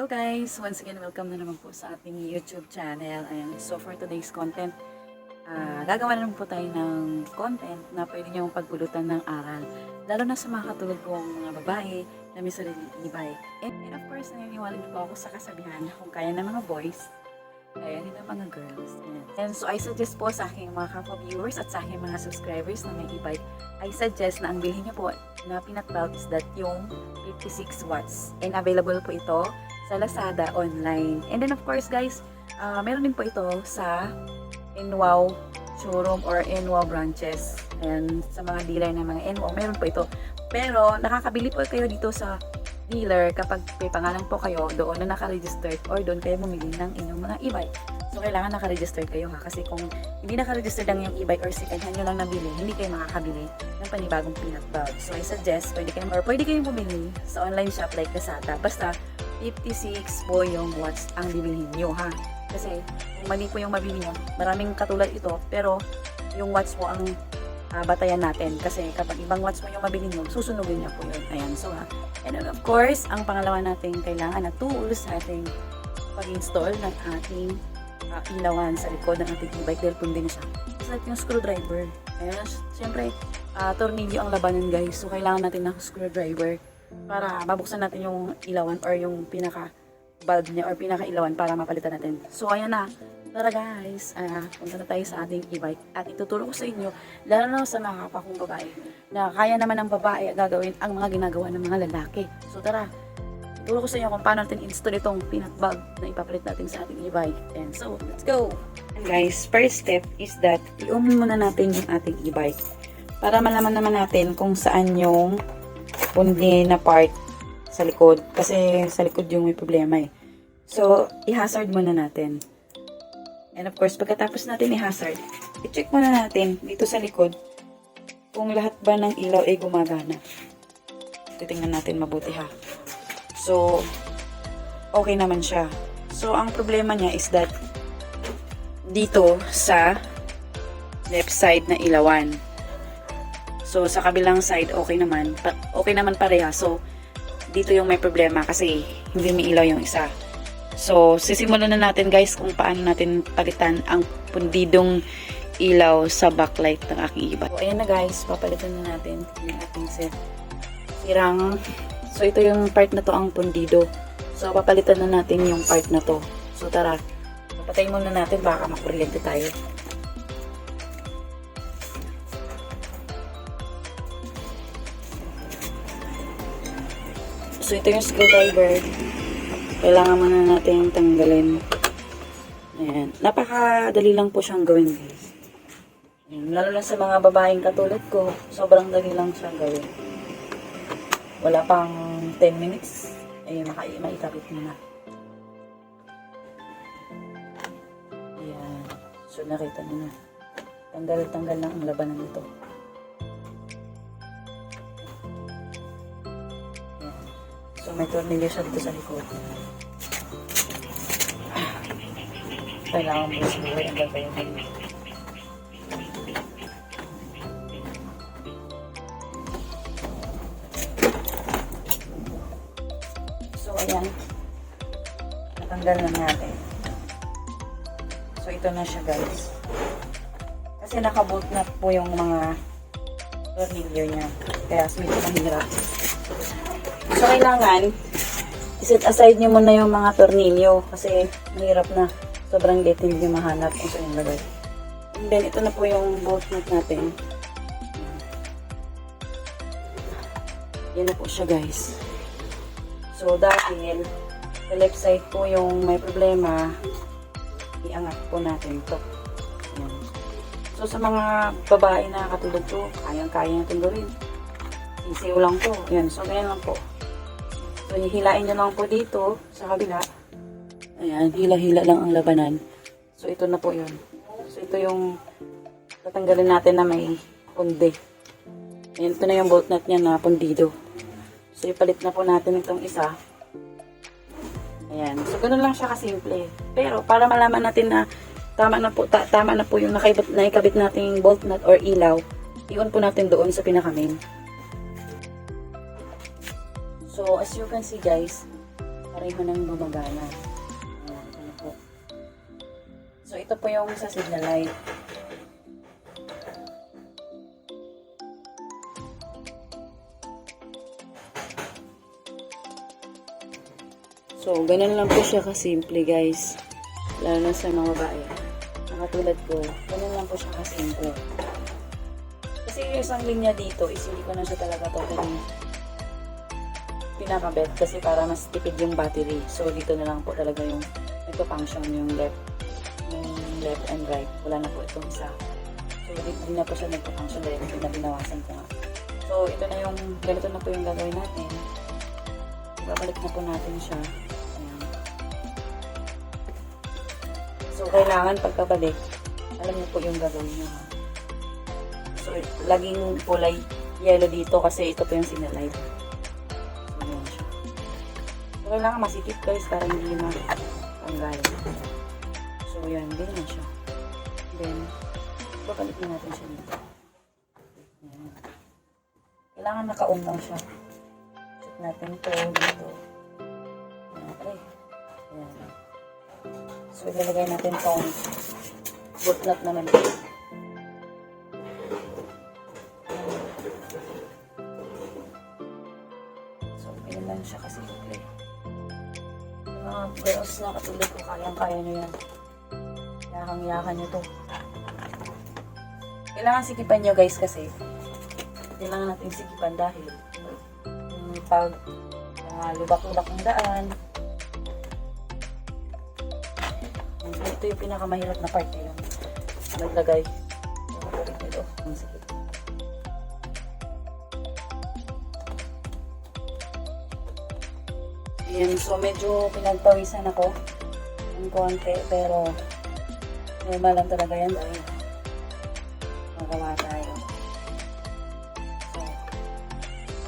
Hello guys! Once again, welcome na naman po sa ating YouTube channel. Ayan, so for today's content, ah, gagawa na naman po tayo ng content na pwede niyong pagpulutan ng aral. Lalo na sa mga katulad kong mga babae na may sariling ibay. And, and of course, naniniwala niyo po ako sa kasabihan na kung kaya ng mga boys, kaya din ng mga girls. Ayan. And so I suggest po sa aking mga kapwa viewers at sa aking mga subscribers na may e-bike, I suggest na ang bilhin niyo po na peanut belt is that yung 56 watts. And available po ito sa Lazada online. And then of course guys, ah, meron din po ito sa NWOW showroom or NWOW branches. And sa mga dealer ng mga NWOW, meron po ito. Pero nakakabili po kayo dito sa dealer kapag may pangalan po kayo doon na nakaregistered or doon kayo bumili ng inyong mga e-bike. So, kailangan nakaregistered kayo ha. Kasi kung hindi nakaregistered ang yung e-bike or second hand nyo lang nabili, hindi kayo makakabili ng panibagong peanut bag. So, I suggest, pwede kayo, or pwede kayong bumili sa online shop like Lazada. Basta, 56 po yung watts ang bibilhin nyo ha. Kasi, kung mali po yung mabili nyo, maraming katulad ito, pero yung watts po ang ah, batayan natin. Kasi kapag ibang watts mo yung mabili nyo, susunugin niya po yun. Ayan, so ha. And then, of course, ang pangalawa natin kailangan na tools sa ating pag-install ng ating ah, ilawan sa likod ng ating e-bike dahil pundi na siya. Isa yung screwdriver. Ayan, syempre, ah, tornilyo ang labanan guys. So, kailangan natin ng screwdriver para mabuksan natin yung ilawan or yung pinaka bulb niya or pinaka ilawan para mapalitan natin. So, ayan na. Tara guys, ah, punta na tayo sa ating e-bike at ituturo ko sa inyo, lalo na sa mga kapakong babae, na kaya naman ng babae gagawin ang mga ginagawa ng mga lalaki. So tara, ituro ko sa inyo kung paano natin install itong peanut bag na ipapalit natin sa ating e-bike. And so, let's go! And guys, first step is that i-on muna natin yung ating e-bike para malaman naman natin kung saan yung pundi na part sa likod. Kasi sa likod yung may problema eh. So, i-hazard muna natin. And of course, pagkatapos natin i-hazard, i-check muna natin dito sa likod kung lahat ba ng ilaw ay gumagana. Titingnan natin mabuti ha. So, okay naman siya. So, ang problema niya is that dito sa left side na ilawan. So, sa kabilang side, okay naman. Pa- okay naman pareha. So, dito yung may problema kasi hindi may ilaw yung isa. So, sisimulan na natin guys kung paano natin palitan ang pundidong ilaw sa backlight ng aking iba. So, ayan na guys, papalitan na natin yung ating set. Sirang. So, ito yung part na to ang pundido. So, papalitan na natin yung part na to. So, tara. Papatay muna natin baka makuryente tayo. So, ito yung screwdriver kailangan muna natin tanggalin. Ayan. Napakadali lang po siyang gawin, guys. Ayan. Lalo na sa mga babaeng katulad ko, sobrang dali lang siyang gawin. Wala pang 10 minutes, ay maka maikabit mo na. Ayan. So, nakita niyo na. Tanggal-tanggal lang ang labanan nito. May tornilyo siya dito sa likod. Kailangan mo sa buhay ang gagawin mo. So, ayan. Natanggal na natin. So, ito na siya, guys. Kasi nakabolt na po yung mga tornilyo niya. Kaya medyo mahirap. So, kailangan iset aside nyo muna yung mga tornilyo kasi mahirap na. Sobrang liit hindi nyo mahanap kung saan lagay. And then, ito na po yung bolt nut natin. Yan na po siya, guys. So, dahil sa left side po yung may problema, iangat po natin to. Yan. So, sa mga babae na katulad ko, kayang-kaya natin gawin. Isiw lang po. Yan. So, ganyan lang po. So, hihilain nyo lang po dito sa kabila. Ayan, hila-hila lang ang labanan. So, ito na po yun. So, ito yung tatanggalin natin na may pundi. Ayan, ito na yung bolt nut niya na pundido. So, ipalit na po natin itong isa. Ayan. So, ganun lang siya kasimple. Pero, para malaman natin na tama na po, ta- tama na po yung nakabit, naikabit nating bolt nut or ilaw, iwan po natin doon sa pinaka-main. So, as you can see guys, pareho nang gumagana. Ano po. So, ito po yung sa signal light. So, ganun lang po siya kasimple, guys. Lalo na sa mga babae. Nakatulad ko, ganun lang po siya kasimple. Kasi yung isang linya dito is hindi ko na siya talaga totally pinakabet kasi para mas tipid yung battery. So, dito na lang po talaga yung nagpa-function yung left yung left and right. Wala na po itong isa. So, dito na po siya nagpa-function dahil pinabinawasan ko nga. So, ito na yung, ganito na po yung gagawin natin. Babalik na po natin siya. Ayan. So, kailangan pagkabalik, alam niyo po yung gagawin niyo. So, laging kulay yellow dito kasi ito po yung sinalight. Kailangan masikip guys para hindi matanggal. So, yan. Ganyan siya. Then, babalik na natin siya dito. Ayan. Kailangan naka-on lang siya. Check natin to dito. Ayan. Ay. Ayan. So, ilalagay natin tong boot nut naman dito. Na katulad ko, kayang-kaya nyo yan. Yakang-yakan nyo to. Kailangan sikipan nyo guys kasi kailangan natin sikipan dahil um, pag uh, lubak-lubak ng daan ito yung pinakamahirap na part na yung Ayan, so medyo pinagpawisan ako ng konti, pero normal lang talaga yan dahil magawa tayo. So,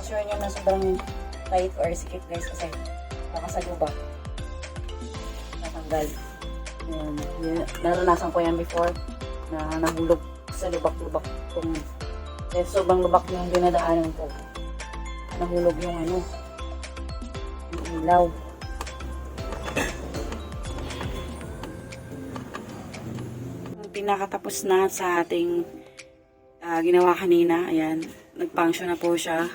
sure nyo na sobrang tight or sikip guys kasi baka sa lubak natanggal. Ayan, yun, naranasan ko yan before na nahulog sa lubak-lubak kung eh, sobrang lubak yung dinadaanan ko. Nahulog yung ano, ilaw. Pinakatapos na sa ating ah, ginawa kanina. Ayan, nag-function na po siya.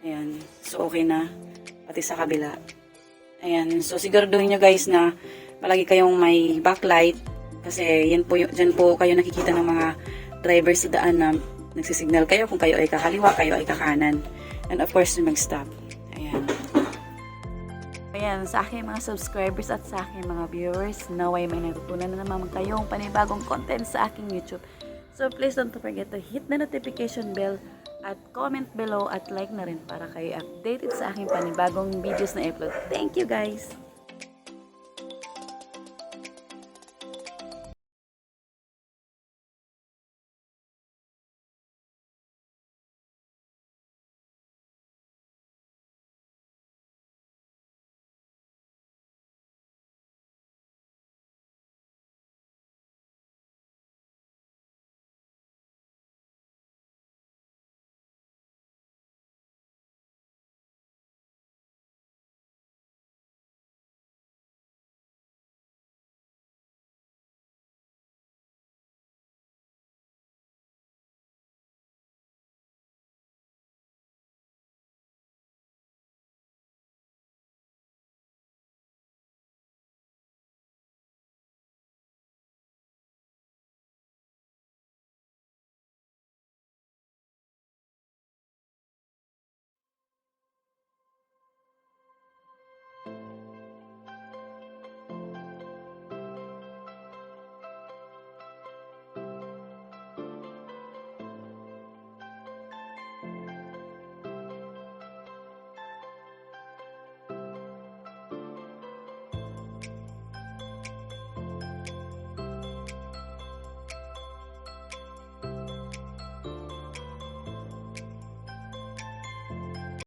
Ayan, so okay na. Pati sa kabila. Ayan, so siguraduhin nyo guys na palagi kayong may backlight. Kasi yan po, dyan po kayo nakikita ng mga drivers sa daan na nagsisignal kayo kung kayo ay kakaliwa, kayo ay kakanan. And of course, mag-stop. Ayan. Ayan, sa aking mga subscribers at sa aking mga viewers, naway may natutunan na naman kayong panibagong content sa aking YouTube. So please don't forget to hit the notification bell at comment below at like na rin para kayo updated sa aking panibagong videos na upload. Thank you guys!